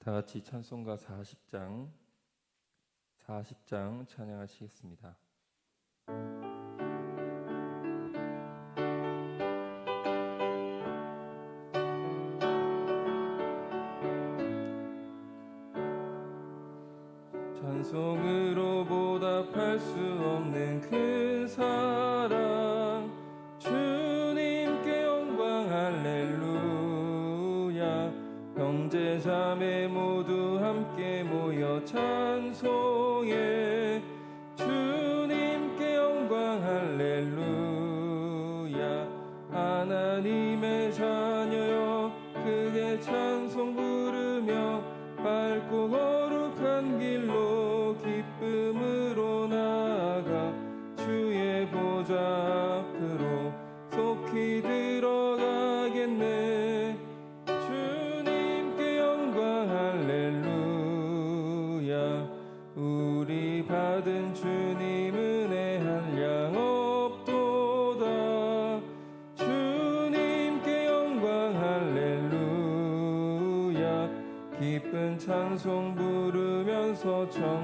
다 같이 찬송가 40장 40장 찬양하시겠습니다. 자매 모두 함께 모여 찬송해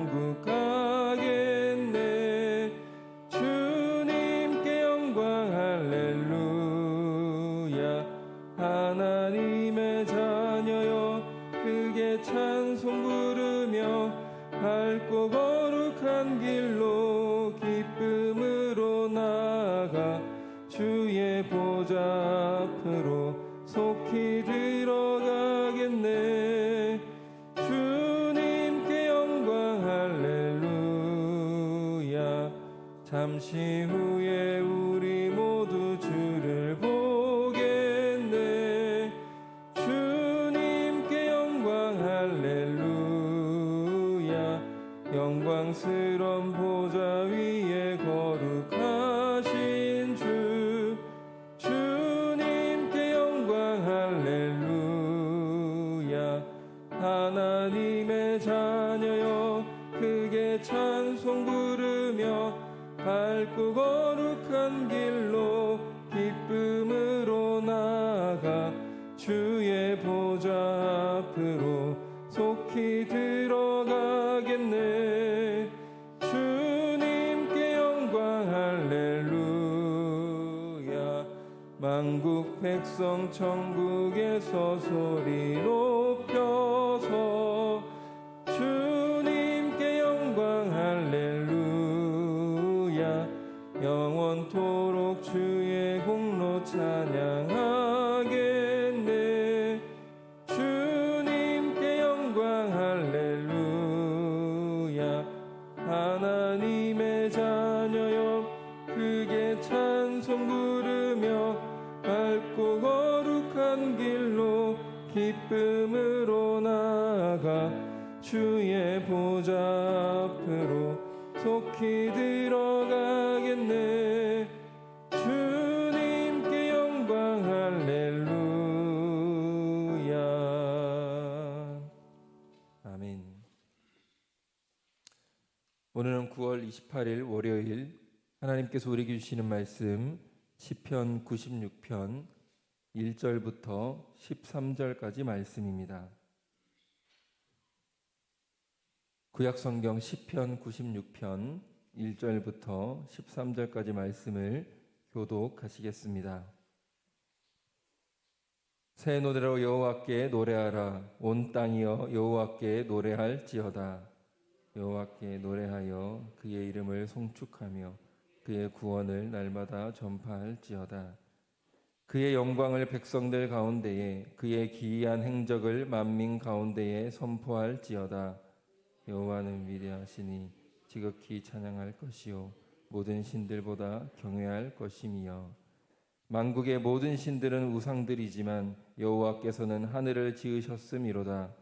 천국 가겠네 찬송 부르며 밝고 거룩한 길로 기쁨으로 나아가 주의 보좌 앞으로 속히 들어가겠네. 주님께 영광 할렐루야. 만국 백성 천국에서 소리 높 크게 찬송 부르며 밝고 거룩한 길로 기쁨으로 나아가 주의 보좌 앞으로 속히 들어가겠네. 주님께 영광 할렐루야. 아멘. 오늘은 9월 28일 월요일 하나님께서 우리에게 주시는 말씀 시편 96편 1절부터 13절까지 말씀입니다. 구약 성경 시편 96편 1절부터 13절까지 말씀을 교독하시겠습니다. 새 노래로 여호와께 노래하라 온 땅이여 여호와께 노래할지어다 여호와께 노래하여 그의 이름을 송축하며 그의 구원을 날마다 전파할지어다. 그의 영광을 백성들 가운데에 그의 기이한 행적을 만민 가운데에 선포할지어다. 여호와는 위대하시니 지극히 찬양할 것이요 모든 신들보다 경외할 것임이여. 만국의 모든 신들은 우상들이지만 여호와께서는 하늘을 지으셨음이로다.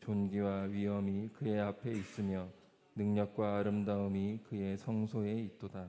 존귀와 위엄이 그의 앞에 있으며 능력과 아름다움이 그의 성소에 있도다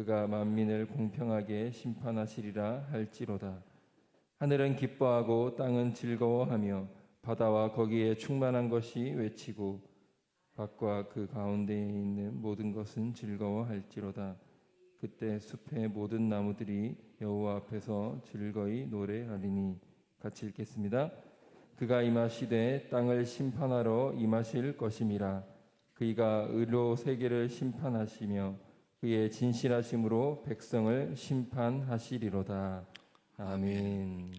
그가 만민을 공평하게 심판하시리라 할지로다. 하늘은 기뻐하고 땅은 즐거워하며 바다와 거기에 충만한 것이 외치고 밭과 그 가운데에 있는 모든 것은 즐거워할지로다. 그때 숲의 모든 나무들이 여호와 앞에서 즐거이 노래하리니 같이 읽겠습니다. 그가 임하시되 땅을 심판하러 임하실 것임이라. 그이가 의로 세계를 심판하시며 그의 진실하심으로 백성을 심판하시리로다. 아멘.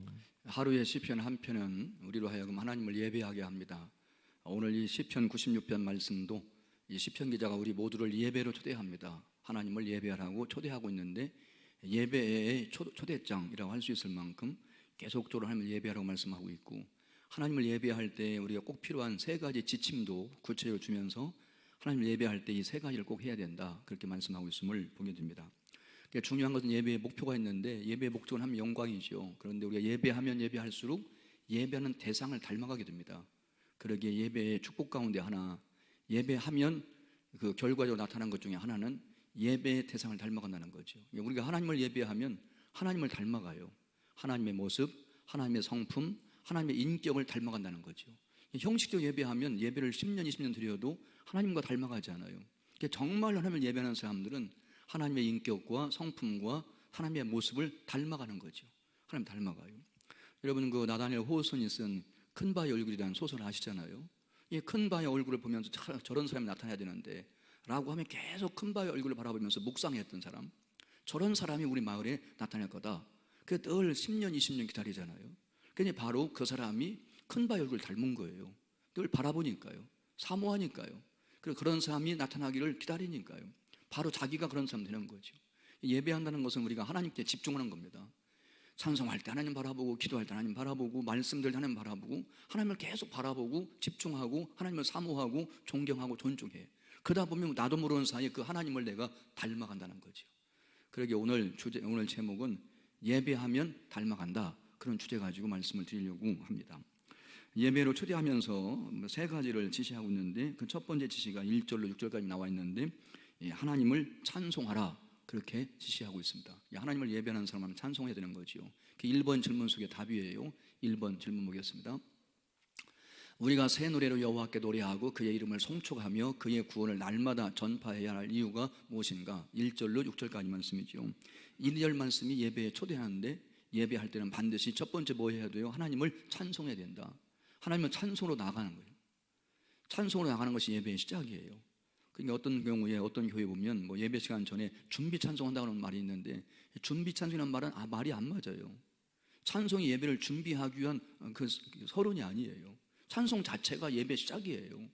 하루의 시편 한 편은 우리로 하여금 하나님을 예배하게 합니다. 오늘 이 시편 96편 말씀도 이 시편 기자가 우리 모두를 예배로 초대합니다. 하나님을 예배하라고 초대하고 있는데 예배의 초, 초대장이라고 할 수 있을 만큼 계속적으로 하나님을 예배하라고 말씀하고 있고 하나님을 예배할 때 우리가 꼭 필요한 세 가지 지침도 구체적으로 주면서 하나님을 예배할 때 이 세 가지를 꼭 해야 된다 그렇게 말씀하고 있음을 보게 됩니다. 중요한 것은 예배의 목표가 있는데 예배의 목적은 하면 영광이죠. 그런데 우리가 예배하면 예배할수록 예배하는 대상을 닮아가게 됩니다. 그러기에 예배의 축복 가운데 하나 예배하면 그 결과적으로 나타난 것 중에 하나는 예배의 대상을 닮아간다는 거죠. 그러니까 우리가 하나님을 예배하면 하나님을 닮아가요. 하나님의 모습, 하나님의 성품, 하나님의 인격을 닮아간다는 거죠. 형식적 예배하면 예배를 10년, 20년 드려도 하나님과 닮아가지 않아요. 정말 하나님을 예배하는 사람들은 하나님의 인격과 성품과 하나님의 모습을 닮아가는 거죠. 하나님 닮아가요. 여러분 그 나다니엘 호우선이 쓴 큰 바의 얼굴이라는 소설 아시잖아요. 이 큰 바의 얼굴을 보면서 차- 저런 사람이 나타나야 되는데 라고 하면 계속 큰 바의 얼굴을 바라보면서 묵상했던 사람 저런 사람이 우리 마을에 나타날 거다. 그늘 10년, 20년 기다리잖아요. 그니 바로 그 사람이 큰 바의 얼굴을 닮은 거예요. 늘 바라보니까요. 사모하니까요. 그런 사람이 나타나기를 기다리니까요. 바로 자기가 그런 사람 되는 거죠. 예배한다는 것은 우리가 하나님께 집중하는 겁니다. 찬송할 때 하나님 바라보고 기도할 때 하나님 바라보고 말씀들 때 하나님 바라보고 하나님을 계속 바라보고 집중하고 하나님을 사모하고 존경하고 존중해. 그러다 보면 나도 모르는 사이에 그 하나님을 내가 닮아간다는 거죠. 그러게 오늘 주제 오늘 제목은 예배하면 닮아간다. 그런 주제 가지고 말씀을 드리려고 합니다. 예배로 초대하면서 뭐세 가지를 지시하고 있는데 그 첫 번째 지시가 1절로 6절까지 나와 있는데 예, 하나님을 찬송하라 그렇게 지시하고 있습니다. 예, 하나님을 예배하는 사람은 찬송해야 되는 거지요. 그 1번 질문 속에 답이에요. 1번 질문 보겠습니다. 우리가 새 노래로 여호와께 노래하고 그의 이름을 송축하며 그의 구원을 날마다 전파해야 할 이유가 무엇인가? 1절로 6절까지 말씀이죠. 1절 말씀이 예배에 초대하는데 예배할 때는 반드시 첫 번째 뭐 해야 돼요? 하나님을 찬송해야 된다. 하나님을 찬송으로 나가는 거예요. 찬송으로 나가는 것이 예배의 시작이에요. 그러니까 어떤 경우에 어떤 교회 보면 뭐 예배 시간 전에 준비 찬송한다는 말이 있는데 준비 찬송이라는 말은 아 말이 안 맞아요. 찬송이 예배를 준비하기 위한 그 서론이 아니에요. 찬송 자체가 예배 시작이에요.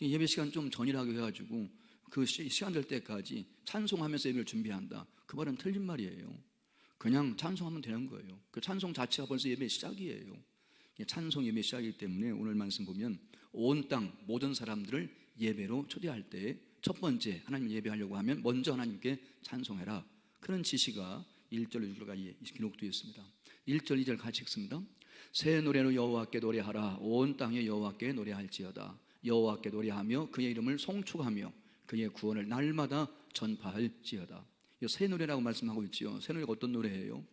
예배 시간 좀 전이라고 해가지고 그 시- 시간 될 때까지 찬송하면서 예배를 준비한다. 그 말은 틀린 말이에요. 그냥 찬송하면 되는 거예요. 그 찬송 자체가 벌써 예배 시작이에요. 찬송 예배 시작이기 때문에 오늘 말씀 보면 온 땅 모든 사람들을 예배로 초대할 때 첫 번째 하나님 예배하려고 하면 먼저 하나님께 찬송해라. 그런 지시가 1절 6절까지 기록되어 있습니다. 1절 2절 같이 읽습니다. 새 노래로 여호와께 노래하라 온 땅에 여호와께 노래할지어다 여호와께 노래하며 그의 이름을 송축하며 그의 구원을 날마다 전파할지어다. 이새 노래라고 말씀하고 있지요. 새 노래가 어떤 노래예요?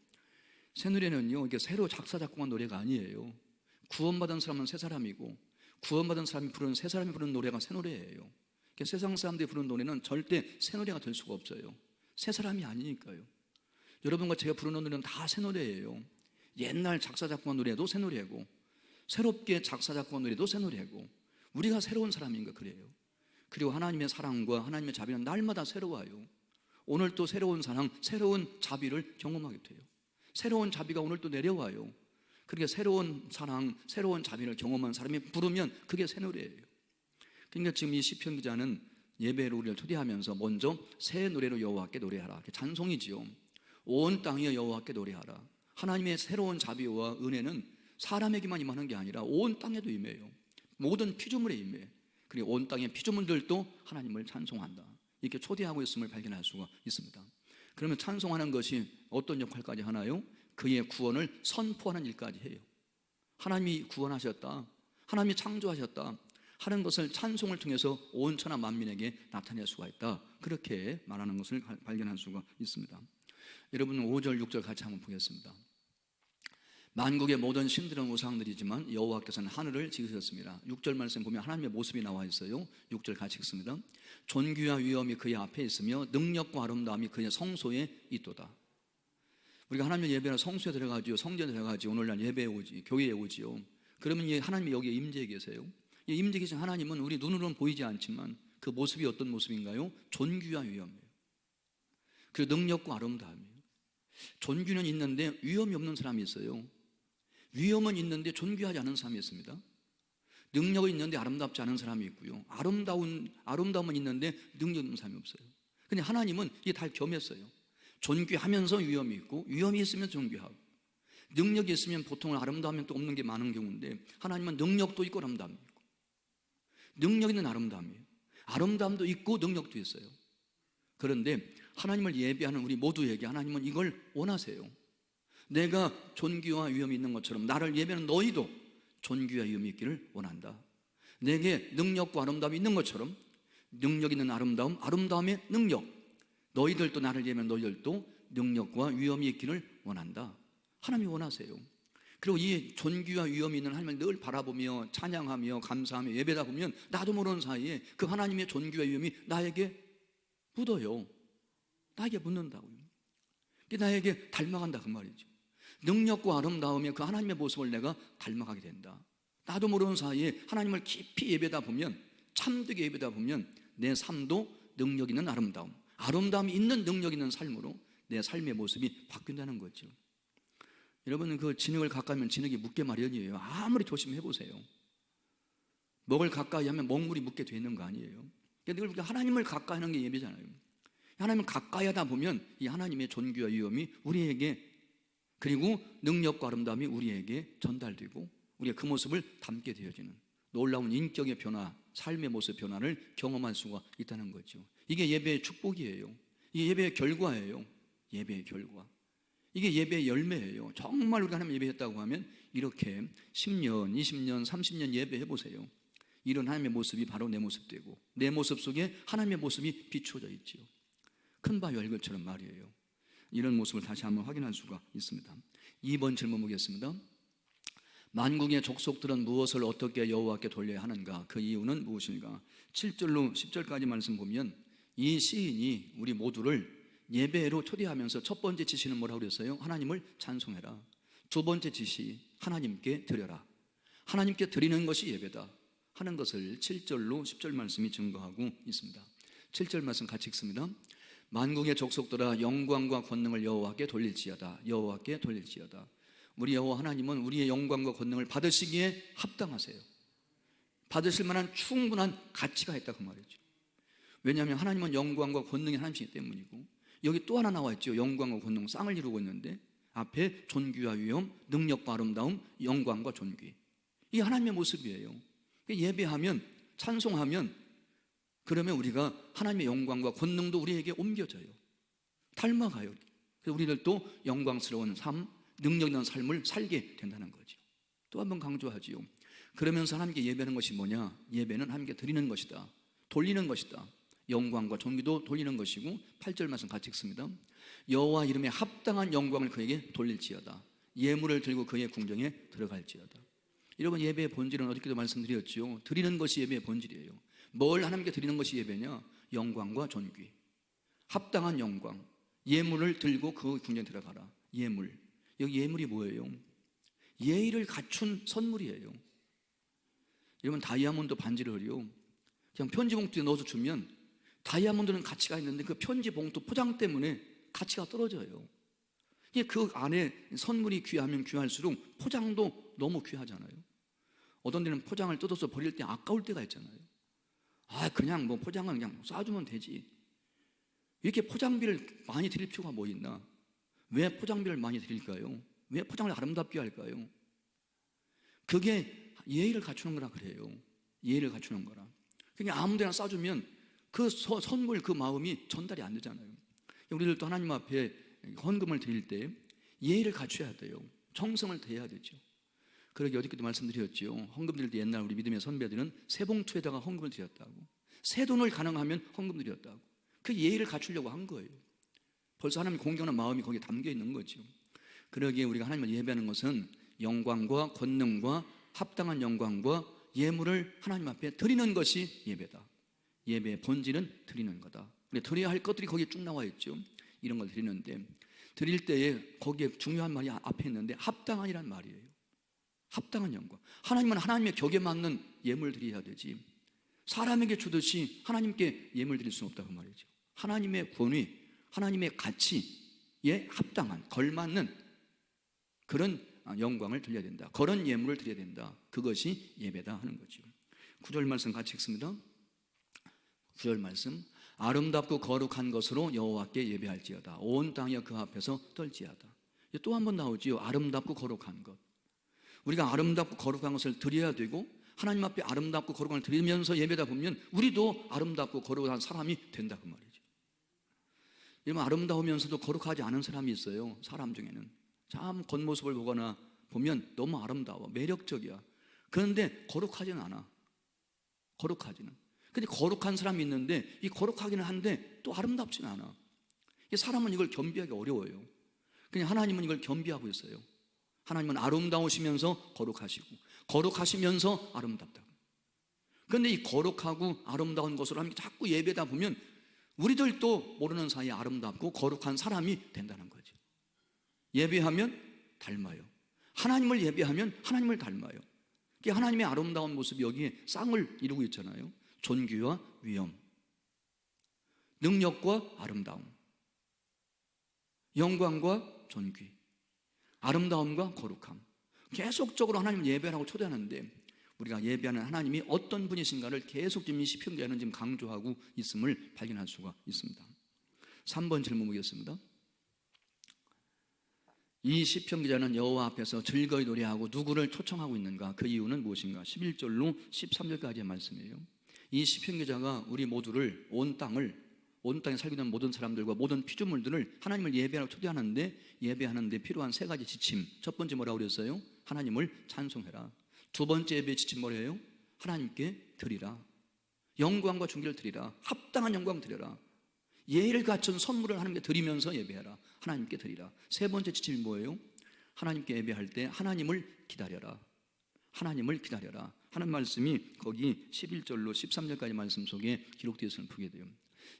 새 노래는요, 이게 새로 작사 작곡한 노래가 아니에요. 구원받은 사람은 새 사람이고 구원받은 사람이 부르는 새 사람이 부르는 노래가 새 노래예요. 그러니까 세상 사람들이 부르는 노래는 절대 새 노래가 될 수가 없어요. 새 사람이 아니니까요. 여러분과 제가 부르는 노래는 다 새 노래예요. 옛날 작사 작곡한 노래도 새 노래고 새롭게 작사 작곡한 노래도 새 노래고 우리가 새로운 사람인가 그래요. 그리고 하나님의 사랑과 하나님의 자비는 날마다 새로워요. 오늘 또 새로운 사랑, 새로운 자비를 경험하게 돼요. 새로운 자비가 오늘 또 내려와요. 그렇게 새로운 사랑, 새로운 자비를 경험한 사람이 부르면 그게 새 노래예요. 그러니까 지금 이 시편 기자는 예배로 우리를 초대하면서 먼저 새 노래로 여호와께 노래하라. 이렇게 찬송이지요. 온 땅에 여호와께 노래하라. 하나님의 새로운 자비와 은혜는 사람에게만 임하는 게 아니라 온 땅에도 임해요. 모든 피조물에 임해. 그리고 온 땅의 피조물들도 하나님을 찬송한다. 이렇게 초대하고 있음을 발견할 수가 있습니다. 그러면 찬송하는 것이 어떤 역할까지 하나요? 그의 구원을 선포하는 일까지 해요. 하나님이 구원하셨다. 하나님이 창조하셨다. 하는 것을 찬송을 통해서 온 천하 만민에게 나타낼 수가 있다. 그렇게 말하는 것을 발- 발견할 수가 있습니다. 여러분 5절 6절 같이 한번 보겠습니다. 만국의 모든 신들은 우상들이지만 여호와께서는 하늘을 지으셨습니다. 6절 말씀 보면 하나님의 모습이 나와 있어요. 6절 같이 읽습니다. 존귀와 위엄이 그의 앞에 있으며 능력과 아름다움이 그의 성소에 있도다. 우리가 하나님의 예배는 성소에 들어가지요, 성전에 들어가지요, 오늘날 예배에 오지, 교회에 오지요. 그러면 이 하나님이 여기에 임재해 계세요. 이 임재해 계신 하나님은 우리 눈으로는 보이지 않지만 그 모습이 어떤 모습인가요? 존귀와 위엄이에요. 그 능력과 아름다움이에요. 존귀는 있는데 위엄이 없는 사람이 있어요. 위엄은 있는데 존귀하지 않은 사람이 있습니다. 능력은 있는데 아름답지 않은 사람이 있고요. 아름다운 아름다움은 있는데 능력 있는 사람이 없어요. 근데 하나님은 이게 다 겸했어요. 존귀하면서 위엄이 있고 위엄이 있으면 존귀하고 능력이 있으면 보통 아름다움은 또 없는 게 많은 경우인데 하나님은 능력도 있고 아름다움이 있고 능력 있는 아름다움이에요. 아름다움도 있고 능력도 있어요. 그런데 하나님을 예배하는 우리 모두에게 하나님은 이걸 원하세요. 내가 존귀와 위엄이 있는 것처럼 나를 예배하는 너희도 존귀와 위엄이 있기를 원한다. 내게 능력과 아름다움이 있는 것처럼 능력 있는 아름다움, 아름다움의 능력. 너희들도 나를 예배하는 너희들도 능력과 위엄이 있기를 원한다. 하나님이 원하세요. 그리고 이 존귀와 위엄이 있는 하나님을 늘 바라보며 찬양하며 감사하며 예배다 보면 나도 모르는 사이에 그 하나님의 존귀와 위엄이 나에게 묻어요. 나에게 묻는다고요. 그게 나에게 닮아간다 그 말이죠. 능력과 아름다움의 그 하나님의 모습을 내가 닮아가게 된다. 나도 모르는 사이에 하나님을 깊이 예배다 보면 참되게 예배다 보면 내 삶도 능력 있는 아름다움, 아름다움이 있는 능력 있는 삶으로 내 삶의 모습이 바뀐다는 거죠. 여러분 그 진흙을 가까이 하면 진흙이 묻게 마련이에요. 아무리 조심해 보세요. 먹을 가까이 하면 먹물이 묻게 돼 있는 거 아니에요. 우리가 하나님을 가까이 하는 게 예배잖아요. 하나님을 가까이 하다 보면 이 하나님의 존귀와 위엄이 우리에게 그리고 능력과 아름다움이 우리에게 전달되고 우리가 그 모습을 담게 되어지는 놀라운 인격의 변화, 삶의 모습 변화를 경험할 수가 있다는 거죠. 이게 예배의 축복이에요. 이게 예배의 결과예요. 예배의 결과. 이게 예배의 열매예요. 정말 우리가 하나님 예배했다고 하면 이렇게 10년, 20년, 30년 예배해 보세요. 이런 하나님의 모습이 바로 내 모습 되고 내 모습 속에 하나님의 모습이 비추어져 있지요. 큰 바위 얼굴처럼 말이에요. 이런 모습을 다시 한번 확인할 수가 있습니다. 2번 질문 보겠습니다. 만국의 족속들은 무엇을 어떻게 여호와께 돌려야 하는가? 그 이유는 무엇인가? 7절로 10절까지 말씀 보면 이 시인이 우리 모두를 예배로 초대하면서 첫 번째 지시는 뭐라고 그랬어요? 하나님을 찬송해라. 두 번째 지시 하나님께 드려라. 하나님께 드리는 것이 예배다. 하는 것을 7절로 10절 말씀이 증거하고 있습니다. 7절 말씀 같이 읽습니다. 만국의 족속들아 영광과 권능을 여호와께 돌릴지어다. 여호와께 돌릴지어다. 우리 여호와 하나님은 우리의 영광과 권능을 받으시기에 합당하세요. 받으실 만한 충분한 가치가 있다 그 말이죠. 왜냐하면 하나님은 영광과 권능이 하나님이기 때문이고 여기 또 하나 나와 있죠. 영광과 권능 쌍을 이루고 있는데 앞에 존귀와 위엄, 능력과 아름다움, 영광과 존귀. 이 하나님의 모습이에요. 예배하면 찬송하면 그러면 우리가 하나님의 영광과 권능도 우리에게 옮겨져요. 닮아가요. 그래서 우리들도 영광스러운 삶, 능력 있는 삶을 살게 된다는 거죠. 또 한 번 강조하지요. 그러면서 하나님께 예배하는 것이 뭐냐? 예배는 하나님께 드리는 것이다. 돌리는 것이다. 영광과 존귀도 돌리는 것이고 8절 말씀 같이 읽습니다. 여호와 이름에 합당한 영광을 그에게 돌릴지어다. 예물을 들고 그의 궁정에 들어갈지어다. 여러분 예배의 본질은 어저께도 말씀드렸죠. 드리는 것이 예배의 본질이에요. 뭘 하나님께 드리는 것이 예배냐? 영광과 존귀. 합당한 영광. 예물을 들고 그 궁정에 들어가라. 예물. 여기 예물이 뭐예요? 예의를 갖춘 선물이에요. 여러분 다이아몬드 반지를요. 그냥 편지 봉투에 넣어서 주면 다이아몬드는 가치가 있는데 그 편지 봉투 포장 때문에 가치가 떨어져요. 그 안에 선물이 귀하면 귀할수록 포장도 너무 귀하잖아요. 어떤 데는 포장을 뜯어서 버릴 때 아까울 때가 있잖아요. 아, 그냥 뭐 포장은 그냥 쏴주면 되지. 이렇게 포장비를 많이 드릴 필요가 뭐 있나? 왜 포장비를 많이 드릴까요? 왜 포장을 아름답게 할까요? 그게 예의를 갖추는 거라 그래요. 예의를 갖추는 거라. 그게 아무 데나 쏴주면 그 서- 선물 그 마음이 전달이 안 되잖아요. 우리들도 하나님 앞에 헌금을 드릴 때 예의를 갖춰야 돼요. 정성을 대해야 되죠. 그러게 어저께도 말씀드렸죠. 헌금 드릴 때 옛날 우리 믿음의 선배들은 새 봉투에다가 헌금을 드렸다고. 새 돈을 가능하면 헌금 드렸다고. 그 예의를 갖추려고 한 거예요. 벌써 하나님 공경하는 마음이 거기에 담겨 있는 거죠. 그러기에 우리가 하나님을 예배하는 것은 영광과 권능과 합당한 영광과 예물을 하나님 앞에 드리는 것이 예배다. 예배의 본질은 드리는 거다. 근데 드려야 할 것들이 거기에 쭉 나와 있죠. 이런 걸 드리는데 드릴 때에 거기에 중요한 말이 앞에 있는데 합당한이란 말이에요. 합당한 영광. 하나님은 하나님의 격에 맞는 예물 드려야 되지. 사람에게 주듯이 하나님께 예물 드릴 수는 없다 그 말이죠. 하나님의 권위, 하나님의 가치에 합당한 걸맞는 그런 영광을 드려야 된다. 그런 예물을 드려야 된다. 그것이 예배다 하는 거죠. 구절 말씀 같이 읽습니다. 구절 말씀 아름답고 거룩한 것으로 여호와께 예배할지어다. 온 땅이 그 앞에서 떨지어다. 또 한 번 나오지요. 아름답고 거룩한 것. 우리가 아름답고 거룩한 것을 드려야 되고 하나님 앞에 아름답고 거룩한 것을 드리면서 예배다 보면 우리도 아름답고 거룩한 사람이 된다 그 말이죠. 이러면 아름다우면서도 거룩하지 않은 사람이 있어요. 사람 중에는 참 겉모습을 보거나 보면 너무 아름다워 매력적이야. 그런데 거룩하지는 않아. 거룩하지는. 근데 거룩한 사람이 있는데 이 거룩하기는 한데 또 아름답지는 않아. 이 사람은 이걸 겸비하기 어려워요. 그냥 하나님은 이걸 겸비하고 있어요. 하나님은 아름다우시면서 거룩하시고 거룩하시면서 아름답다. 그런데 이 거룩하고 아름다운 것으로 하나님 자꾸 예배다 보면 우리들도 모르는 사이에 아름답고 거룩한 사람이 된다는 거죠. 예배하면 닮아요. 하나님을 예배하면 하나님을 닮아요. 하나님의 아름다운 모습이 여기에 쌍을 이루고 있잖아요. 존귀와 위엄, 능력과 아름다움, 영광과 존귀, 아름다움과 거룩함. 계속적으로 하나님을 예배하고 초대하는데 우리가 예배하는 하나님이 어떤 분이신가를 계속 지금 이 시편기에는 지금 강조하고 있음을 발견할 수가 있습니다. 3번 질문 보겠습니다. 이 시편 기자는 여호와 앞에서 즐거이 노래하고 누구를 초청하고 있는가? 그 이유는 무엇인가? 11절로 13절까지의 말씀이에요. 이 시편 기자가 우리 모두를 온 땅을 온 땅에 살고 있는 모든 사람들과 모든 피조물들을 하나님을 예배하고 초대하는데 예배하는데 필요한 세 가지 지침. 첫 번째 뭐라고 그랬어요? 하나님을 찬송해라. 두 번째 예배 지침 뭐래요? 하나님께 드리라. 영광과 존귀를 드리라. 합당한 영광 드려라. 예의를 갖춘 선물을 하나님께 드리면서 예배하라. 하나님께 드리라. 세 번째 지침이 뭐예요? 하나님께 예배할 때 하나님을 기다려라. 하나님을 기다려라. 하는 말씀이 거기 11절로 13절까지 말씀 속에 기록되어 있음을 보게 돼요.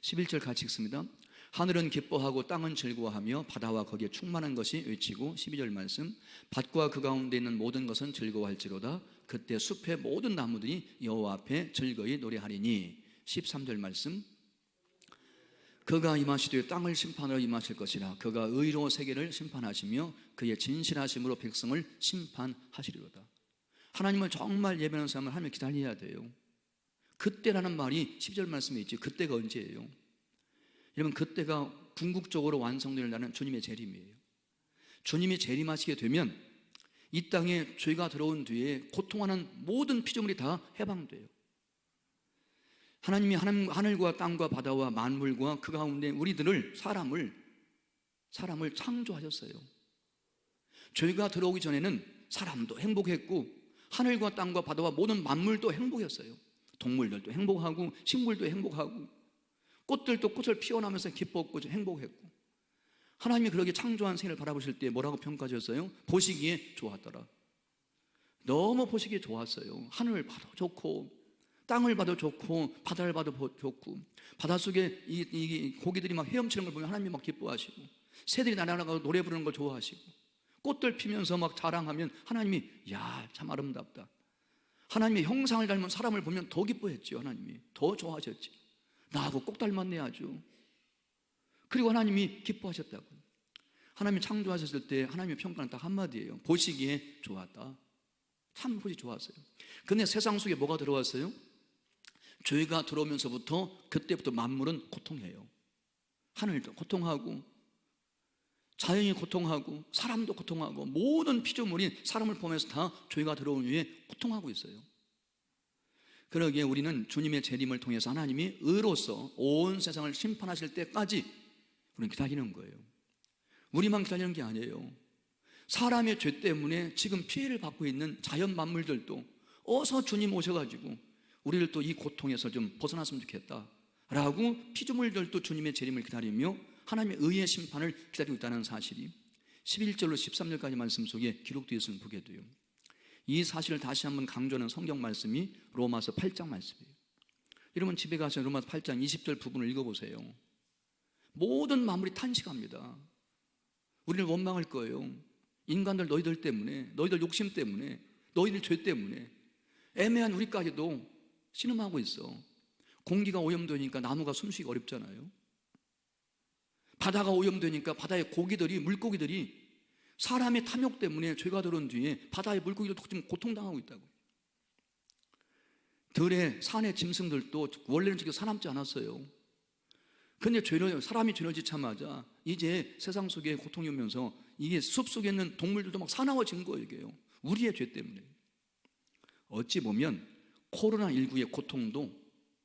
11절 같이 읽습니다. 하늘은 기뻐하고 땅은 즐거워하며 바다와 거기에 충만한 것이 외치고 12절 말씀 밭과 그 가운데 있는 모든 것은 즐거워할지로다 그때 숲의 모든 나무들이 여호와 앞에 즐거이 노래하리니 13절 말씀 그가 임하시되 땅을 심판하러 임하실 것이라 그가 의로 세계를 심판하시며 그의 진실하심으로 백성을 심판하시리로다 하나님을 정말 예배하는 사람은 하나님을 기다려야 돼요 그때라는 말이 10절 말씀에 있지 그때가 언제예요? 여러분 그때가 궁극적으로 완성되는 주님의 재림이에요 주님이 재림하시게 되면 이 땅에 죄가 들어온 뒤에 고통하는 모든 피조물이 다 해방돼요 하나님이 하늘, 하늘과 땅과 바다와 만물과 그 가운데 우리들을 사람을 사람을 창조하셨어요. 죄가 들어오기 전에는 사람도 행복했고 하늘과 땅과 바다와 모든 만물도 행복했어요. 동물들도 행복하고 식물도 행복하고 꽃들도 꽃을 피워나면서 기뻤고 행복했고 하나님이 그렇게 창조한 세계를 바라보실 때 뭐라고 평가하셨어요? 보시기에 좋았더라. 너무 보시기에 좋았어요. 하늘 봐도 좋고 땅을 봐도 좋고 바다를 봐도 좋고 바닷속에 이, 이 고기들이 막 헤엄치는 걸 보면 하나님이 막 기뻐하시고 새들이 날아가고 노래 부르는 걸 좋아하시고 꽃들 피면서 막 자랑하면 하나님이 야 참 아름답다. 하나님의 형상을 닮은 사람을 보면 더 기뻐했죠 하나님이. 더 좋아하셨지. 나하고 꼭 닮았네 아주. 그리고 하나님이 기뻐하셨다고. 하나님이 창조하셨을 때 하나님의 평가는 딱 한마디예요. 보시기에 좋았다. 참 보시 좋았어요. 근데 세상 속에 뭐가 들어왔어요? 죄가 들어오면서부터 그때부터 만물은 고통해요. 하늘도 고통하고 자연이 고통하고 사람도 고통하고 모든 피조물이 사람을 포함해서 다 죄가 들어온 후에 고통하고 있어요. 그러기에 우리는 주님의 재림을 통해서 하나님이 의로서 온 세상을 심판하실 때까지 우리는 기다리는 거예요. 우리만 기다리는 게 아니에요. 사람의 죄 때문에 지금 피해를 받고 있는 자연 만물들도 어서 주님 오셔가지고 우리를 또 이 고통에서 좀 벗어났으면 좋겠다. 라고 피조물들도 주님의 재림을 기다리며 하나님의 의의 심판을 기다리고 있다는 사실이 11절로 13절까지 말씀 속에 기록되어 있음을 보게 돼요. 이 사실을 다시 한번 강조하는 성경 말씀이 로마서 8장 말씀이에요. 여러분 집에 가서 로마서 8장 20절 부분을 읽어보세요. 모든 만물이 탄식합니다. 우리를 원망할 거예요. 인간들 너희들 때문에, 너희들 욕심 때문에, 너희들 죄 때문에 애매한 우리까지도 신음하고 있어. 공기가 오염되니까 나무가 숨쉬기 어렵잖아요. 바다가 오염되니까 바다의 고기들이 물고기들이 사람의 탐욕 때문에 죄가 들어온 뒤에 바다의 물고기들도 지금 고통당하고 있다고. 들의 산의 짐승들도 원래는 저게 사남지 않았어요. 근데 죄를 사람이 죄를 짓자마자 이제 세상 속에 고통이 오면서 이게 숲 속에 있는 동물들도 막 사나워진 거예요, 이게요. 우리의 죄 때문에. 어찌 보면 코로나19의 고통도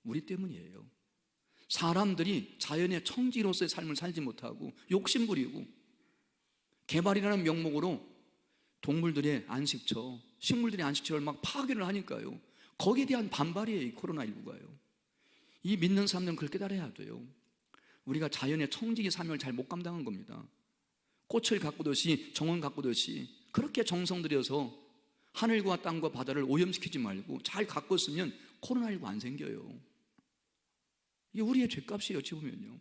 우리 때문이에요. 사람들이 자연의 청지로서의 삶을 살지 못하고 욕심부리고 개발이라는 명목으로 동물들의 안식처, 식물들의 안식처를 막 파괴를 하니까요. 거기에 대한 반발이에요, 이 코로나19가요. 이 믿는 사람들은 그걸 깨달아야 돼요. 우리가 자연의 청지기 사명을 잘 못 감당한 겁니다. 꽃을 가꾸듯이 정원 가꾸듯이 그렇게 정성 들여서 하늘과 땅과 바다를 오염시키지 말고 잘 가꿨으면 코로나19 안 생겨요. 이게 우리의 죄값이에요, 어찌 보면요.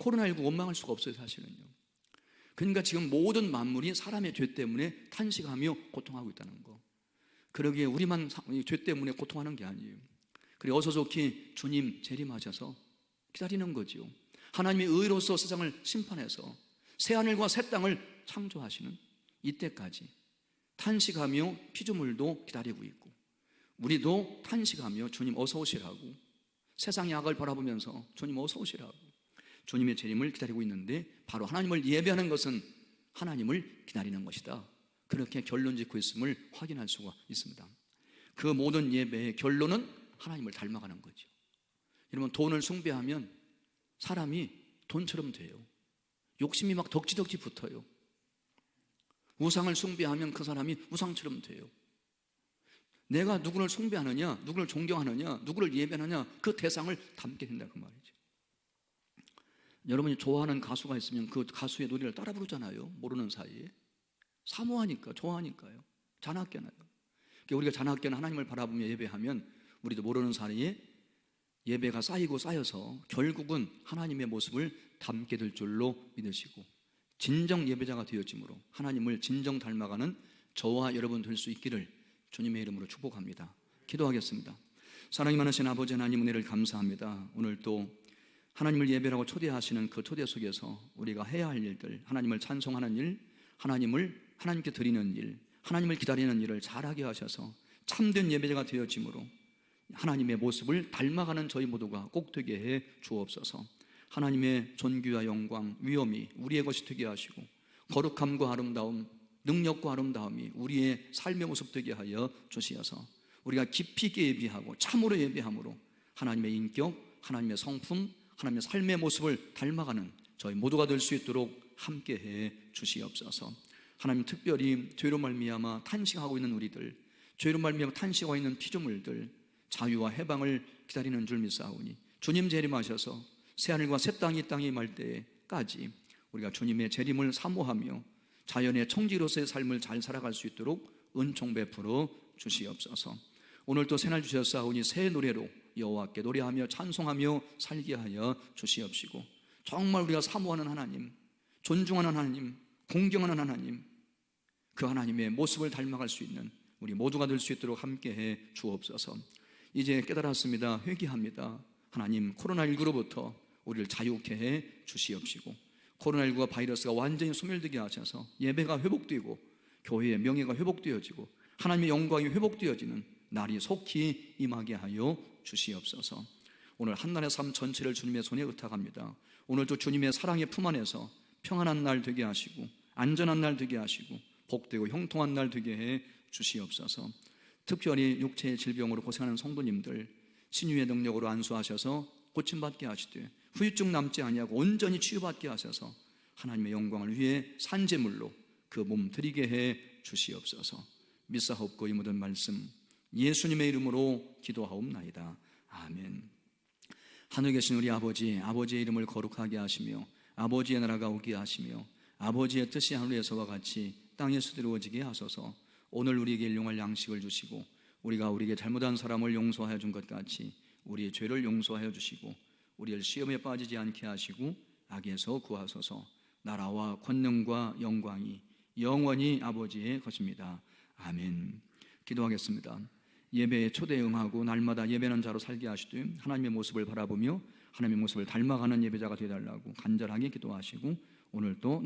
코로나19 원망할 수가 없어요, 사실은요. 그러니까 지금 모든 만물이 사람의 죄 때문에 탄식하며 고통하고 있다는 거. 그러기에 우리만 사- 이죄 때문에 고통하는 게 아니에요. 그래 어서 좋게 주님 재림하셔서 기다리는 거지요. 하나님의 의로서 세상을 심판해서 새 하늘과 새 땅을 창조하시는 이때까지 탄식하며 피조물도 기다리고 있고 우리도 탄식하며 주님 어서 오시라고 세상의 악을 바라보면서 주님 어서 오시라고 주님의 재림을 기다리고 있는데 바로 하나님을 예배하는 것은 하나님을 기다리는 것이다. 그렇게 결론 짓고 있음을 확인할 수가 있습니다. 그 모든 예배의 결론은 하나님을 닮아가는 거죠. 여러분 돈을 숭배하면 사람이 돈처럼 돼요. 욕심이 막 덕지덕지 붙어요. 우상을 숭배하면 그 사람이 우상처럼 돼요. 내가 누구를 숭배하느냐, 누구를 존경하느냐, 누구를 예배하느냐 그 대상을 담게 된다 그 말이죠. 여러분이 좋아하는 가수가 있으면 그 가수의 노래를 따라 부르잖아요. 모르는 사이에. 사모하니까, 좋아하니까요. 잔악계나요. 그러니까 우리가 잔악계는 하나님을 바라보며 예배하면 우리도 모르는 사이에 예배가 쌓이고 쌓여서 결국은 하나님의 모습을 담게 될 줄로 믿으시고 진정 예배자가 되었지므로 하나님을 진정 닮아가는 저와 여러분 될 수 있기를 주님의 이름으로 축복합니다. 기도하겠습니다. 사랑이 많으신 아버지 하나님 은혜를 감사합니다. 오늘 또 하나님을 예배라고 초대하시는 그 초대 속에서 우리가 해야 할 일들, 하나님을 찬송하는 일, 하나님을 하나님께 드리는 일, 하나님을 기다리는 일을 잘하게 하셔서 참된 예배자가 되었지므로 하나님의 모습을 닮아가는 저희 모두가 꼭 되게 해 주옵소서. 하나님의 존귀와 영광, 위엄이 우리의 것이 되게 하시고 거룩함과 아름다움, 능력과 아름다움이 우리의 삶의 모습 되게 하여 주시어서 우리가 깊이 있게 예비하고 참으로 예배함으로 하나님의 인격, 하나님의 성품, 하나님의 삶의 모습을 닮아가는 저희 모두가 될 수 있도록 함께해 주시옵소서. 하나님 특별히 죄로 말미암아 탄식하고 있는 우리들, 죄로 말미암아 탄식하고 있는 피조물들 자유와 해방을 기다리는 줄 믿사오니 주님 재림하셔서 새 하늘과 새 땅이 이 땅에 임할 때까지 우리가 주님의 재림을 사모하며 자연의 청지로서의 삶을 잘 살아갈 수 있도록 은총 베풀어 주시옵소서. 오늘 또 새날 주셨사오니 새 노래로 여호와께 노래하며 찬송하며 살게 하여 주시옵시고 정말 우리가 사모하는 하나님, 존중하는 하나님, 공경하는 하나님, 그 하나님의 모습을 닮아갈 수 있는 우리 모두가 될 수 있도록 함께해 주옵소서. 이제 깨달았습니다. 회개합니다. 하나님 코로나19로부터 우리를 자유케 해 주시옵시고 코로나19가 바이러스가 완전히 소멸되게 하셔서 예배가 회복되고 교회의 명예가 회복되어지고 하나님의 영광이 회복되어지는 날이 속히 임하게 하여 주시옵소서. 오늘 한날의 삶 전체를 주님의 손에 의탁합니다. 오늘도 주님의 사랑의 품 안에서 평안한 날 되게 하시고 안전한 날 되게 하시고 복되고 형통한 날 되게 해 주시옵소서. 특별히 육체의 질병으로 고생하는 성도님들 신유의 능력으로 안수하셔서 고침받게 하시되 후유증 남지 아니하고 온전히 치유받게 하셔서 하나님의 영광을 위해 산재물로 그 몸 드리게 해 주시옵소서. 믿사옵고 이 모든 말씀 예수님의 이름으로 기도하옵나이다. 아멘. 하늘에 계신 우리 아버지, 아버지의 이름을 거룩하게 하시며 아버지의 나라가 오게 하시며 아버지의 뜻이 하늘에서와 같이 땅에서 이루어지게 하소서. 오늘 우리에게 일용할 양식을 주시고 우리가 우리에게 잘못한 사람을 용서하여 준 것 같이 우리의 죄를 용서하여 주시고 우리를 시험에 빠지지 않게 하시고 악에서 구하소서. 나라와 권능과 영광이 영원히 아버지의 것입니다. 아멘. 기도하겠습니다. 예배에 초대 응하고 날마다 예배하는 자로 살게 하시되 하나님의 모습을 바라보며 하나님의 모습을 닮아가는 예배자가 되달라고 간절하게 기도하시고 오늘도 나